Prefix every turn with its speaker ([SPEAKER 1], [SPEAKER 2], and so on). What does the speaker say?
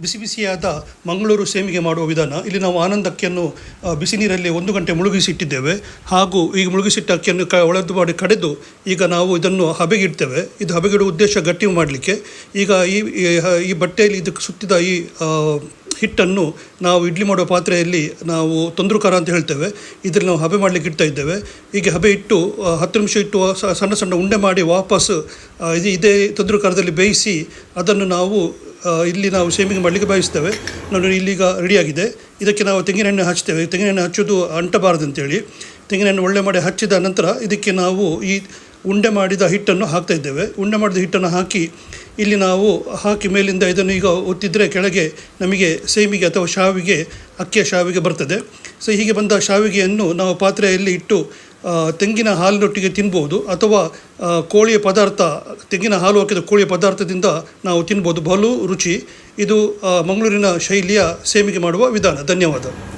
[SPEAKER 1] ಬಿಸಿ ಬಿಸಿಯಾದ ಮಂಗಳೂರು ಸೇಮಿಗೆ ಮಾಡುವ ವಿಧಾನ. ಇಲ್ಲಿ ನಾವು ಆನಂದ ಅಕ್ಕಿಯನ್ನು ಬಿಸಿ ನೀರಲ್ಲಿ ಒಂದು ಗಂಟೆ ಮುಳುಗಿಸಿಟ್ಟಿದ್ದೇವೆ. ಹಾಗೂ ಈಗ ಮುಳುಗಿಸಿಟ್ಟ ಅಕ್ಕಿಯನ್ನು ಕ ಒಳದು ಮಾಡಿ ಕಡೆದು ಈಗ ನಾವು ಇದನ್ನು ಹಬೆಗಿಡ್ತೇವೆ. ಇದು ಹಬೆಗಿಡುವ ಉದ್ದೇಶ ಗಟ್ಟಿ ಮಾಡಲಿಕ್ಕೆ. ಈಗ ಈ, ಈ- ಬಟ್ಟೆಯಲ್ಲಿ ಇದಕ್ಕೆ ಸುತ್ತಿದ ಈ ಹಿಟ್ಟನ್ನು ನಾವು ಇಡ್ಲಿ ಮಾಡುವ ಪಾತ್ರೆಯಲ್ಲಿ ನಾವು ತೊಂದರೆಕರ ಅಂತ ಹೇಳ್ತೇವೆ. ಇದರಲ್ಲಿ ನಾವು ಹಬೆ ಮಾಡಲಿಕ್ಕೆ ಇಡ್ತಾ ಇದ್ದೇವೆ. ಹೀಗೆ ಹಬೆ ಇಟ್ಟು ಹತ್ತು ನಿಮಿಷ ಇಟ್ಟು ಸಣ್ಣ ಸಣ್ಣ ಉಂಡೆ ಮಾಡಿ ವಾಪಸ್ ಇದು ಇದೇ ತೊಂದರೆಕರದಲ್ಲಿ ಬೇಯಿಸಿ ಅದನ್ನು ನಾವು ಇಲ್ಲಿ ನಾವು ಸೇಮಿಂಗ್ ಮಾಡಲಿಕ್ಕೆ ಬಯಸ್ತೇವೆ. ನೋಡಿ, ಇಲ್ಲಿಗ ರೆಡಿಯಾಗಿದೆ ಇದಕ್ಕೆ ನಾವು ತೆಂಗಿನೆಣ್ಣೆ ಹಚ್ತೇವೆ. ತೆಂಗಿನೆಣ್ಣೆ ಹಚ್ಚೋದು ಅಂಟಬಾರದು ಅಂತೇಳಿ ತೆಂಗಿನೆಣ್ಣೆ ಒಳ್ಳೆ ಮಾಡಿ ಹಚ್ಚಿದ ನಂತರ ಇದಕ್ಕೆ ನಾವು ಈ ಉಂಡೆ ಮಾಡಿದ ಹಿಟ್ಟನ್ನು ಹಾಕ್ತಾ ಇದ್ದೇವೆ. ಉಂಡೆ ಮಾಡಿದ ಹಿಟ್ಟನ್ನು ಹಾಕಿ ಇಲ್ಲಿ ನಾವು ಹಾಕಿ ಮೇಲಿಂದ ಇದನ್ನು ಈಗ ಒತ್ತಿದ್ರೆ ಕೆಳಗೆ ನಮಗೆ ಸೇಮಿಗೆ ಅಥವಾ ಶಾವಿಗೆ, ಅಕ್ಕಿಯ ಶಾವಿಗೆ ಬರ್ತದೆ. ಸೊ, ಹೀಗೆ ಬಂದ ಶಾವಿಗೆಯನ್ನು ನಾವು ಪಾತ್ರೆಯಲ್ಲಿ ಇಟ್ಟು ತೆಂಗಿನ ಹಾಲಿನೊಟ್ಟಿಗೆ ತಿನ್ಬೋದು ಅಥವಾ ಕೋಳಿಯ ಪದಾರ್ಥ, ತೆಂಗಿನ ಹಾಲು ಹಾಕಿದ ಕೋಳಿಯ ಪದಾರ್ಥದಿಂದ ನಾವು ತಿನ್ಬೋದು. ಬಲು ರುಚಿ. ಇದು ಮಂಗಳೂರಿನ ಶೈಲಿಯ ಸೇಮಿಗೆ ಮಾಡುವ ವಿಧಾನ. ಧನ್ಯವಾದ.